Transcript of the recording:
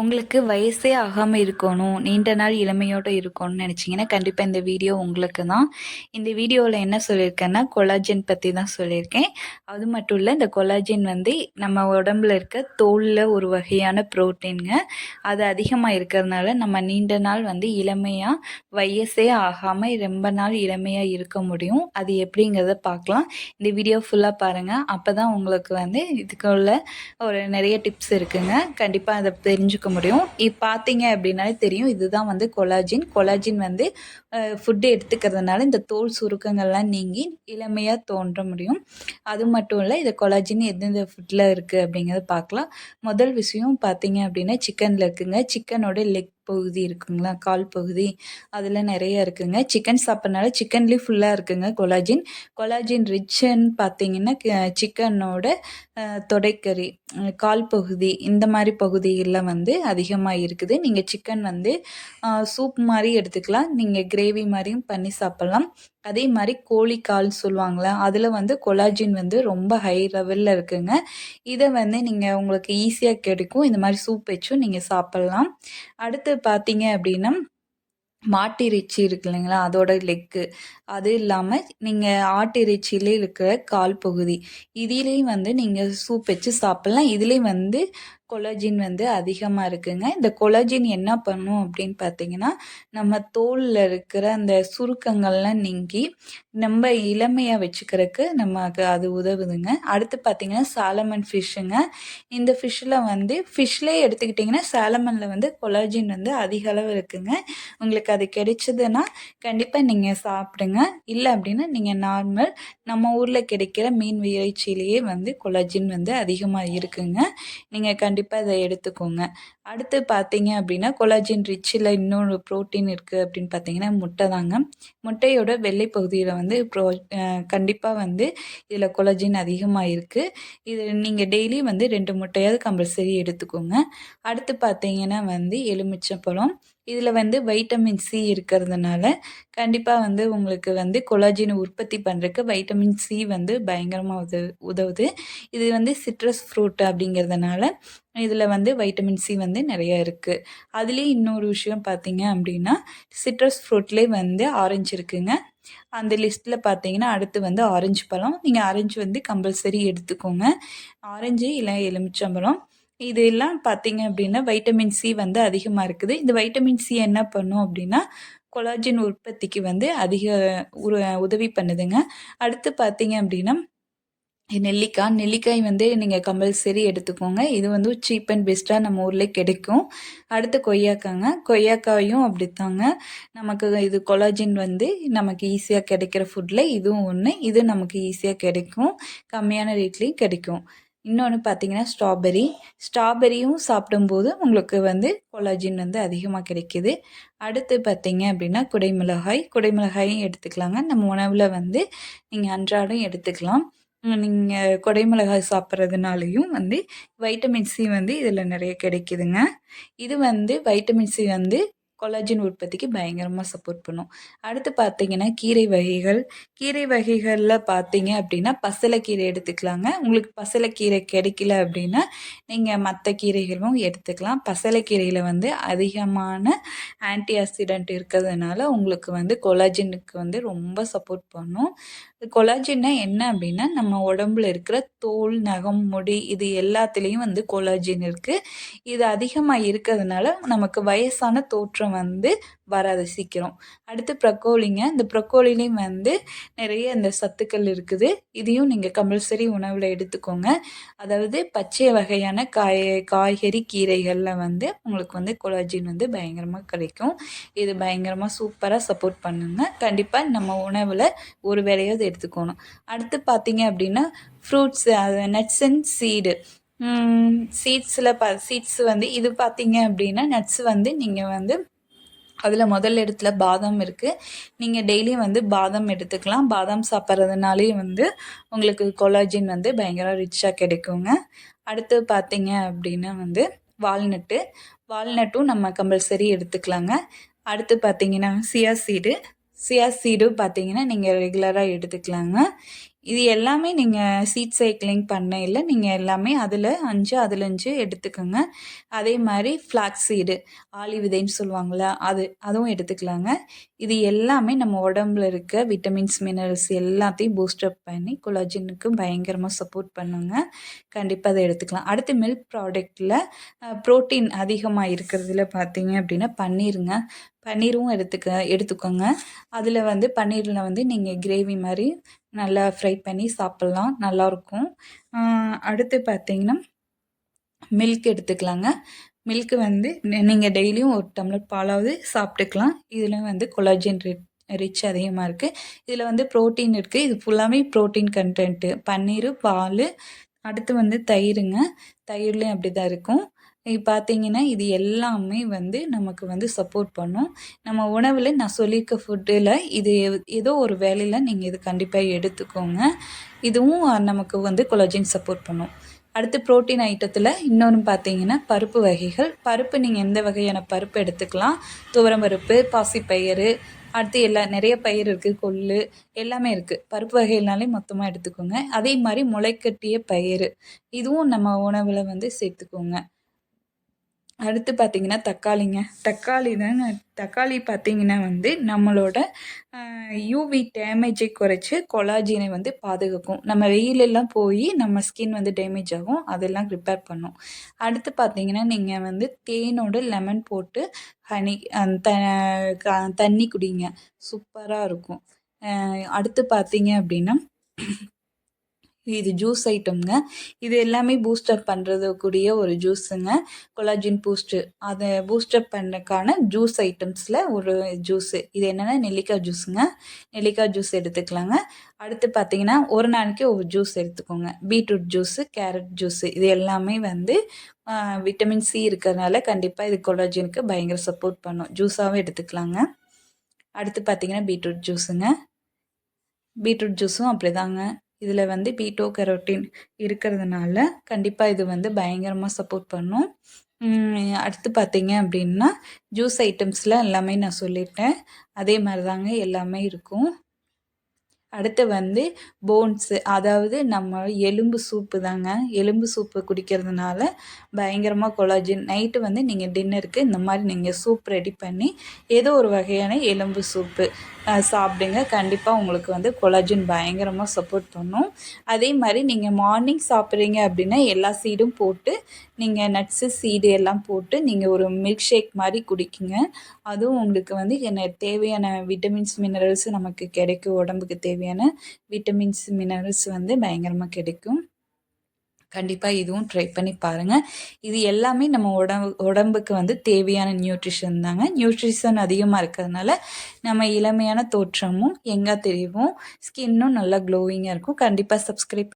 உங்களுக்கு வயசே ஆகாமல் இருக்கணும் நீண்ட நாள் இளமையோடு இருக்கணும்னு நினச்சிங்கன்னா கண்டிப்பாக இந்த வீடியோ உங்களுக்கு தான் இந்த வீடியோவில் என்ன சொல்லியிருக்கேன்னா கொலாஜன் பற்றி தான் சொல்லியிருக்கேன். அது மட்டும் இல்லை இந்த கொலாஜன் வந்து நம்ம உடம்புல இருக்க தோலில் ஒரு வகையான ப்ரோட்டீனுங்க. அது அதிகமாக இருக்கிறதுனால நம்ம நீண்ட நாள் வந்து இளமையாக வயசே ஆகாமல் ரொம்ப நாள் இளமையாக இருக்க முடியும். அது எப்படிங்கிறத பார்க்கலாம். இந்த வீடியோ ஃபுல்லாக பாருங்கள் அப்போ தான் உங்களுக்கு வந்து இதுக்குள்ள ஒரு நிறைய டிப்ஸ் இருக்குங்க. கண்டிப்பாக அதை தெரிஞ்சுக்க முடியும். இப்போ பார்த்தீங்க அப்படின்னாலே தெரியும். இதுதான் வந்து கொலாஜின். கொலாஜின் வந்து ஃபுட்டு எடுத்துக்கிறதுனால இந்த தோல் சுருக்கங்கள்லாம் நீங்கி இளமையாக தோன்ற முடியும். அது மட்டும் இல்லை இந்த கொலாஜின் எந்தெந்த ஃபுட்டில் இருக்குது அப்படிங்கிறத பார்க்கலாம் முதல் விஷயம் பார்த்தீங்க அப்படின்னா சிக்கனில் இருக்குங்க. சிக்கனோட லெக் பகுதி இருக்குங்களா? கால் பகுதி. அதில் நிறைய இருக்குங்க. சிக்கன் சாப்பிட்றனால சிக்கன்லேயும் ஃபுல்லாக இருக்குங்க கொலாஜின் கொலாஜின் ரிச்சுன்னு பார்த்தீங்கன்னா சிக்கனோட தொடைக்கறி கால் பகுதி இந்த மாதிரி பகுதியில் வந்து அதிகமாக இருக்குது. நீங்கள் சிக்கன் வந்து சூப் மாதிரி எடுத்துக்கலாம். நீங்கள் கிரேவி மாதிரியும் பண்ணி சாப்பிட்லாம். அதே மாதிரி கோழிக்கால் சொல்லுவாங்களே? அதில் வந்து கொலாஜின் வந்து ரொம்ப ஹை லெவலில் இருக்குங்க. இதை வந்து நீங்கள் உங்களுக்கு ஈஸியாக கிடைக்கும். இந்த மாதிரி சூப் வச்சும் நீங்கள் சாப்பிட்லாம். அடுத்து பார்த்தீங்க அப்படின்னா மாட்டு இறைச்சி இருக்கு இல்லைங்களா? அதோட லெக்கு அது இல்லாமல் நீங்கள் ஆட்டு இறைச்சியிலே இருக்கிற கால் பகுதி. இதிலையும் வந்து நீங்கள் சூப் வச்சு சாப்பிட்லாம். இதுலேயும் வந்து கொலஜின் வந்து அதிகமாக இருக்குங்க. இந்த கொலஜின் என்ன பண்ணும் அப்படின்னு பார்த்தீங்கன்னா நம்ம தோலில் இருக்கிற அந்த சுருக்கங்கள்லாம் நீங்கி நம்ம இளமையாக வச்சுக்கிறதுக்கு நமக்கு அது உதவுதுங்க. அடுத்து பார்த்தீங்கன்னா சாலமன் ஃபிஷ்ஷுங்க. இந்த ஃபிஷ்ஷில் வந்து ஃபிஷ்லேயே எடுத்துக்கிட்டிங்கன்னா சாலமனில் வந்து கொலாஜின் வந்து அதிக அளவு இருக்குங்க. உங்களுக்கு அது கிடைச்சதுன்னா கண்டிப்பாக நீங்கள் சாப்பிடுங்க. இல்லை அப்படின்னா நீங்கள் நார்மல் நம்ம ஊரில் கிடைக்கிற மீன் இறைச்சியிலேயே வந்து கொலாஜின் வந்து அதிகமாக இருக்குங்க. நீங்கள் கண் கண்டிப்பாக இதை எடுத்துக்கோங்க. அடுத்து பார்த்தீங்க அப்படின்னா கொலாஜின் ரிச்சில் இன்னொரு ப்ரோட்டீன் இருக்குது அப்படின்னு பார்த்தீங்கன்னா முட்டை தாங்க. முட்டையோட வெள்ளை பகுதியில் வந்து ப்ரோ கண்டிப்பாக வந்து இதில் கொலாஜின் அதிகமாக இருக்குது இது நீங்கள் டெய்லி வந்து ரெண்டு முட்டையாவது கம்பல்சரி எடுத்துக்கோங்க. அடுத்து பார்த்தீங்கன்னா வந்து எலுமிச்சம்பழம். இதில் வந்து வைட்டமின் சி இருக்கிறதுனால கண்டிப்பாக வந்து உங்களுக்கு வந்து கொலாஜினை உற்பத்தி பண்ணுறதுக்கு வைட்டமின் சி வந்து பயங்கரமாக உதவு உதவுது. இது வந்து சிட்ரஸ் ஃப்ரூட் அப்படிங்கிறதுனால இதில் வந்து வைட்டமின் சி வந்து நிறைய இருக்குது அதுலேயும் இன்னொரு விஷயம் பார்த்தீங்க அப்படின்னா சிட்ரஸ் ஃப்ரூட்லேயே வந்து ஆரஞ்சு இருக்குங்க. அந்த லிஸ்ட்டில் பார்த்தீங்கன்னா அடுத்து வந்து ஆரஞ்சு பழம். நீங்கள் ஆரஞ்சு வந்து கம்பல்சரி எடுத்துக்கோங்க. ஆரஞ்சு இல்லை எலுமிச்சம்பழம். இது எல்லாம் பார்த்தீங்க அப்படின்னா வைட்டமின் சி வந்து அதிகமாக இருக்குது. இந்த வைட்டமின் சி என்ன பண்ணும் அப்படின்னா கொலாஜின் உற்பத்திக்கு வந்து அதிக உதவி பண்ணுதுங்க. அடுத்து பார்த்தீங்க அப்படின்னா நெல்லிக்காய். நெல்லிக்காய் வந்து நீங்கள் கம்பல்சரி எடுத்துக்கோங்க. இது வந்து சீப் அண்ட் பெஸ்ட்டாக நம்ம ஊரில் கிடைக்கும். அடுத்து கொய்யாக்காங்க. கொய்யாக்காயும் அப்படித்தாங்க. நமக்கு இது கொலாஜின் வந்து நமக்கு ஈஸியாக கிடைக்கிற ஃபுட்டில் இதுவும் ஒன்று இது நமக்கு ஈஸியாக கிடைக்கும். கம்மியான ரேட்லேயும் கிடைக்கும். இன்னொன்று பார்த்தீங்கன்னா ஸ்ட்ராபெரி ஸ்ட்ராபெரியும் சாப்பிடும்போது உங்களுக்கு வந்து கொலாஜின் வந்து அதிகமாக கிடைக்கிது. அடுத்து பார்த்தீங்க அப்படின்னா குடைமிளகாய். குடைமிளகாயும் எடுத்துக்கலாங்க. நம்ம உணவில் வந்து நீங்கள் அன்றாடம் எடுத்துக்கலாம். நீங்கள் குடைமிளகாய் சாப்பிட்றதுனாலையும் வந்து வைட்டமின் சி வந்து இதில் நிறைய கிடைக்குதுங்க. இது வந்து வைட்டமின் சி வந்து கொலாஜின் உற்பத்திக்கு பயங்கரமாக சப்போர்ட் பண்ணும். அடுத்து பார்த்தீங்கன்னா கீரை வகைகள். கீரை வகைகளில் பார்த்தீங்க அப்படின்னா பசலைக்கீரை எடுத்துக்கலாங்க. உங்களுக்கு பசலைக்கீரை கிடைக்கல அப்படின்னா நீங்கள் மற்ற கீரைகளும் எடுத்துக்கலாம். பசலைக்கீரையில் வந்து அதிகமான ஆன்டி ஆக்சிடென்ட் இருக்கிறதுனால உங்களுக்கு வந்து கொலாஜினுக்கு வந்து ரொம்ப சப்போர்ட் பண்ணும். கொலாஜின்னா என்ன அப்படின்னா நம்ம உடம்புல இருக்கிற தோல் நகம் முடி இது எல்லாத்துலேயும் வந்து கொலாஜின் இருக்குது இது அதிகமாக இருக்கிறதுனால நமக்கு வயசான தோற்றம் வந்து வராது சீக்கிரம். அடுத்து ப்ரக்கோலிங்க. இந்த ப்ரக்கோலிலையும் வந்து நிறைய இந்த சத்துக்கள் இருக்குது. இதையும் நீங்கள் கம்பல்சரி உணவில் எடுத்துக்கோங்க. அதாவது பச்சை வகையான காய் காய்கறி கீரைகளில் வந்து உங்களுக்கு வந்து கொலாஜின் வந்து பயங்கரமாக கிடைக்கும். இது பயங்கரமாக சூப்பராக சப்போர்ட் பண்ணுங்க. கண்டிப்பாக நம்ம உணவில் ஒரு வேலையாவது எடுத்துக்கணும். அடுத்து பார்த்தீங்க அப்படின்னா ஃப்ரூட்ஸ் அது நட்ஸ் அண்ட் சீடு சீட்ஸில் ப சீட்ஸ் வந்து இது பார்த்தீங்க அப்படின்னா நட்ஸ் வந்து நீங்கள் வந்து அதில் முதல் இடத்துல பாதாம் இருக்குது நீங்கள் டெய்லியும் வந்து பாதாம் எடுத்துக்கலாம். பாதாம் சாப்பிட்றதுனாலே வந்து உங்களுக்கு கொலாஜின் வந்து பயங்கர ரிச்சாக கிடைக்குங்க. அடுத்து பார்த்தீங்க அப்படின்னா வந்து வால்நட்டு. வால்நட்டும் நம்ம கம்பல்சரி எடுத்துக்கலாங்க. அடுத்து பார்த்தீங்கன்னா சியா சீடு சியா சீடும் பார்த்தீங்கன்னா நீங்கள் ரெகுலராக எடுத்துக்கலாங்க. இது எல்லாமே நீங்கள் சீட் சைக்கிளிங் பண்ணையில் நீங்கள் எல்லாமே அதில் அஞ்சு அதில் அஞ்சு எடுத்துக்கோங்க. அதே மாதிரி ஃப்ளாக்ஸ் சீடு ஆலி விதைன்னு சொல்லுவாங்களா அது அதுவும் எடுத்துக்கலாங்க. இது எல்லாமே நம்ம உடம்புல இருக்க விட்டமின்ஸ் மினரல்ஸ் எல்லாத்தையும் பூஸ்டப் பண்ணி கொலாஜினுக்கு பயங்கரமாக சப்போர்ட் பண்ணுங்க. கண்டிப்பாக அதை எடுத்துக்கலாம். அடுத்து மில்க் ப்ராடக்டில் ப்ரோட்டீன் அதிகமாக இருக்கிறதுல பார்த்தீங்க அப்படின்னா பன்னீருங்க. பன்னீரும் எடுத்துக்க எடுத்துக்கோங்க. அதில் வந்து பன்னீரில் வந்து நீங்கள் கிரேவி மாதிரி நல்லா ஃப்ரை பண்ணி சாப்பிட்லாம். நல்லாயிருக்கும் அடுத்து பார்த்தீங்கன்னா மில்க் எடுத்துக்கலாங்க. மில்க்கு வந்து நீங்கள் டெய்லியும் ஒரு டம்ளர் பாலாவது சாப்பிட்டுக்கலாம். இதில் வந்து கொலாஜின் ரிச் ரிச் அதிகமாக இருக்குது இதில் வந்து ப்ரோட்டீன் இருக்குது இது ஃபுல்லாகவே ப்ரோட்டீன் கண்டென்ட்டு பன்னீர் பால் அடுத்து வந்து தயிருங்க. தயிர்லேயும் அப்படி தான் இருக்கும். பார்த்தீங்கன்னா இது எல்லாமே வந்து நமக்கு வந்து சப்போர்ட் பண்ணும். நம்ம உணவில் நான் சொல்லியிருக்க ஃபுட்டில் இது ஏதோ ஒரு வேலையில் நீங்கள் இது கண்டிப்பாக எடுத்துக்கோங்க. இதுவும் நமக்கு வந்து கொலஜின் சப்போர்ட் பண்ணும். அடுத்து ப்ரோட்டீன் ஐட்டத்தில் இன்னொன்று பார்த்தீங்கன்னா பருப்பு வகைகள். பருப்பு நீங்கள் எந்த வகையான பருப்பு எடுத்துக்கலாம். துவரம் பருப்பு பாசிப்பயிறு அடுத்து எல்லா நிறைய பயிர் இருக்குது கொள்ளு எல்லாமே இருக்குது பருப்பு வகைகள்னாலே மொத்தமாக எடுத்துக்கோங்க. அதே மாதிரி முளைக்கட்டிய பயிர் இதுவும் நம்ம உணவில் வந்து சேர்த்துக்கோங்க. அடுத்து பார்த்திங்கன்னா தக்காளிங்க. தக்காளி தான் தக்காளி பார்த்திங்கன்னா வந்து நம்மளோட யூவி டேமேஜை குறைச்சி கொலாஜினை வந்து பாதுகாக்கும். நம்ம வெயிலெல்லாம் போய் நம்ம ஸ்கின் வந்து டேமேஜ் ஆகும். அதெல்லாம் ரிப்பேர் பண்ணும். அடுத்து பார்த்திங்கன்னா நீங்கள் வந்து தேனோட லெமன் போட்டு ஹனி த தண்ணி குடிங்க. சூப்பராக இருக்கும். அடுத்து பார்த்தீங்க அப்படின்னா இது ஜூஸ் ஐட்டம்ங்க இது எல்லாமே பூஸ்டப் பண்ணுறது கூடிய ஒரு ஜூஸுங்க கொலாஜின் பூஸ்ட்டு அதை பூஸ்டப் பண்ணக்கான ஜூஸ் ஐட்டம்ஸில் ஒரு ஜூஸு இது என்னென்னா நெல்லிக்காய் ஜூஸுங்க நெல்லிக்காய் ஜூஸ் எடுத்துக்கலாங்க. அடுத்து பார்த்தீங்கன்னா ஒரு நாளைக்கு ஒரு ஜூஸ் எடுத்துக்கோங்க. பீட்ரூட் ஜூஸு கேரட் ஜூஸு இது எல்லாமே வந்து விட்டமின் சி இருக்கிறதுனால கண்டிப்பாக இது கொலாஜினுக்கு பயங்கர சப்போர்ட் பண்ணும். ஜூஸாகவும் எடுத்துக்கலாங்க. அடுத்து பார்த்தீங்கன்னா பீட்ரூட் ஜூஸுங்க பீட்ரூட் ஜூஸும் அப்படி தாங்க இதில் வந்து பீட்டோ கெரோட்டின் இருக்கிறதுனால கண்டிப்பாக இது வந்து பயங்கரமாக சப்போர்ட் பண்ணும். அடுத்து பார்த்தீங்க அப்படின்னா ஜூஸ் ஐட்டம்ஸில் எல்லாமே நான் சொல்லிட்டேன். அதே மாதிரி தாங்க எல்லாமே இருக்கும். அடுத்து வந்து போன்ஸு அதாவது நம்ம எலும்பு சூப்பு தாங்க. எலும்பு சூப்பு குடிக்கிறதுனால பயங்கரமாக கொலாஜின் நைட்டு வந்து நீங்கள் டின்னருக்கு இந்த மாதிரி நீங்கள் சூப் ரெடி பண்ணி ஏதோ ஒரு வகையான எலும்பு சூப்பு சாப்பிடுங்க. கண்டிப்பாக உங்களுக்கு வந்து கொலாஜின் பயங்கரமாக சப்போர்ட் பண்ணும். அதே மாதிரி நீங்கள் மார்னிங் சாப்பிட்றீங்க அப்படின்னா எல்லா சீடும் போட்டு நீங்கள் நட்ஸு சீடு எல்லாம் போட்டு நீங்கள் ஒரு மில்க் ஷேக் மாதிரி குடிக்குங்க. அதுவும் உங்களுக்கு வந்து என்ன தேவையான விட்டமின்ஸ் மினரல்ஸ் நமக்கு கிடைக்கும் உடம்புக்கு தேவையான விட்டமின்ஸ் மினரல்ஸ் வந்து பயங்கரமாக கிடைக்கும். கண்டிப்பாக இதுவும் ட்ரை பண்ணி பாருங்கள் இது எல்லாமே நம்ம உடம்பு உடம்புக்கு வந்து தேவையான நியூட்ரிஷன் தாங்க. நியூட்ரிஷன் அதிகமாக இருக்கிறதுனால நம்ம இளமையான தோற்றமும் எங்கே தெரியும் ஸ்கின்னும் நல்லா க்ளோவிங்காக இருக்கும். கண்டிப்பாக சப்ஸ்கிரைப்